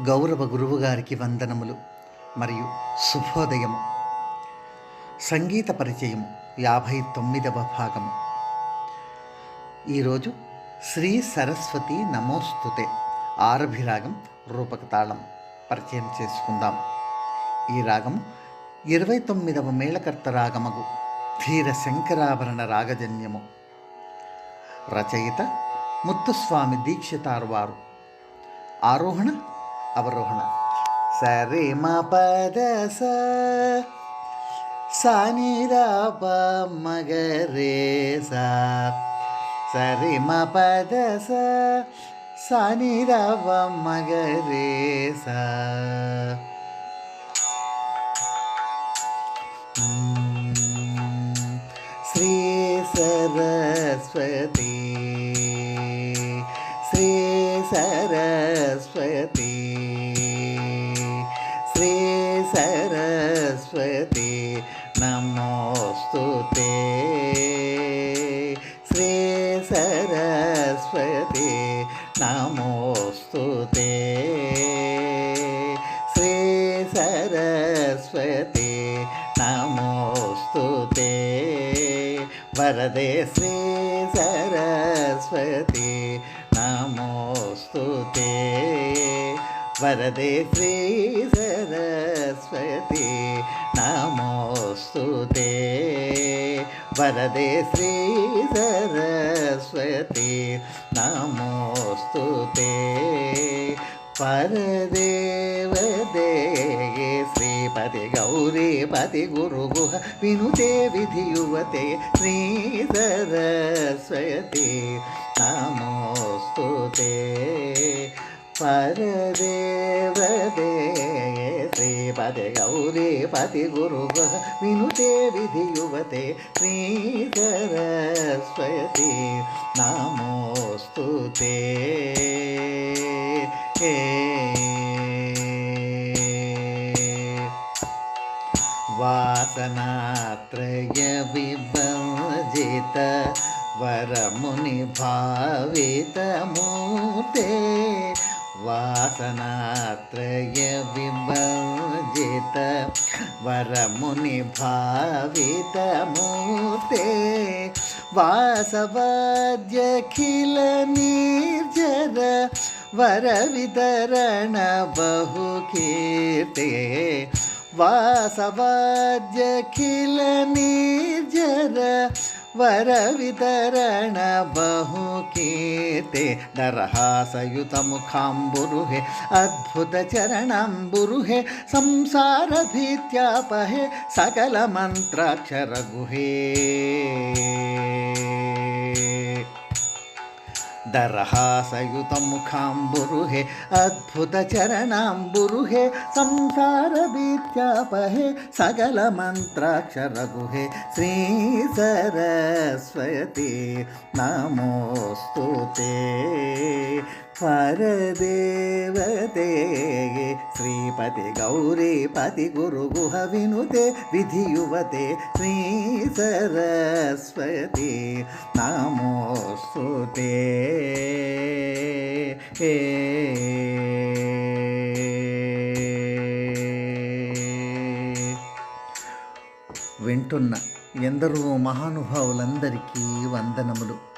గౌరవ గురువుగారికి వందనములు మరియు శుభోదయము. సంగీత పరిచయం యాభై తొమ్మిదవ భాగము. ఈరోజు శ్రీ సరస్వతి నమోస్తుతే ఆరభిరాగం రూపకతాళం పరిచయం చేసుకుందాం. ఈ రాగము ఇరవై తొమ్మిదవ మేళకర్త రాగమగు ధీర శంకరాభరణ రాగజన్యము. రచయిత ముత్తుస్వామి దీక్షితారు వారు. ఆరోహణ అవరోహణ సరే మా పద స సాని మగరే సా సరి మా పద స సాని మగరే సా శ్రీ సరస్వతి శ్రీ సరస్వతి సరస్వతి నమోస్తుతే శ్రీ సరస్వతి నమోస్తుతే శ్రీ సరస్వతి నమోస్తుతే వరదే శ్రీ సరస్వతి నమోస్తుతే వరదే శ్రీ సరస్వతి నమోస్తుతే వరదే శ్రీ సరస్వతి నమోస్తుతే పరదేవదే శ్రీపతి గౌరీపతి గురుగుహ వినుతే విధియువతే శ్రీ సరస్వతి నమోస్తుతే పరదేవదే శ్రీపతి గౌరీపతి గురుగుహ వినుతే విధియువతే శ్రీ సరస్వతి నమోస్తుతే వాసనాత్రయ విభజిత వరముని భావిత మూర్తే వాసనాత్రయ విభజిత వరముని భావితమూర్తే వాసవాద్యఖిల నిర్జర వర వితరణ బహుకీర్తే వాసవాద్యఖిల నిర్జర వర వితరణ బహుకీర్తే దరహాసయుతముఖాంబురుహే అద్భుత చరణంబురుహే దరహాసయుతముఖాంబురుహే అద్భుత చరణాంబురుహే సంసార భీత్యాపహే సకల మంత్రాక్షర శ్రీ సరస్వతి నమోస్తుతే పరదేవతే శ్రీపతి గౌరీపతి గురుగుహ వినుతే విధియువతే శ్రీ సరస్వతి నమోస్తుతే. వింటున్న ఎందరో మహానుభావులందరికీ వందనములు.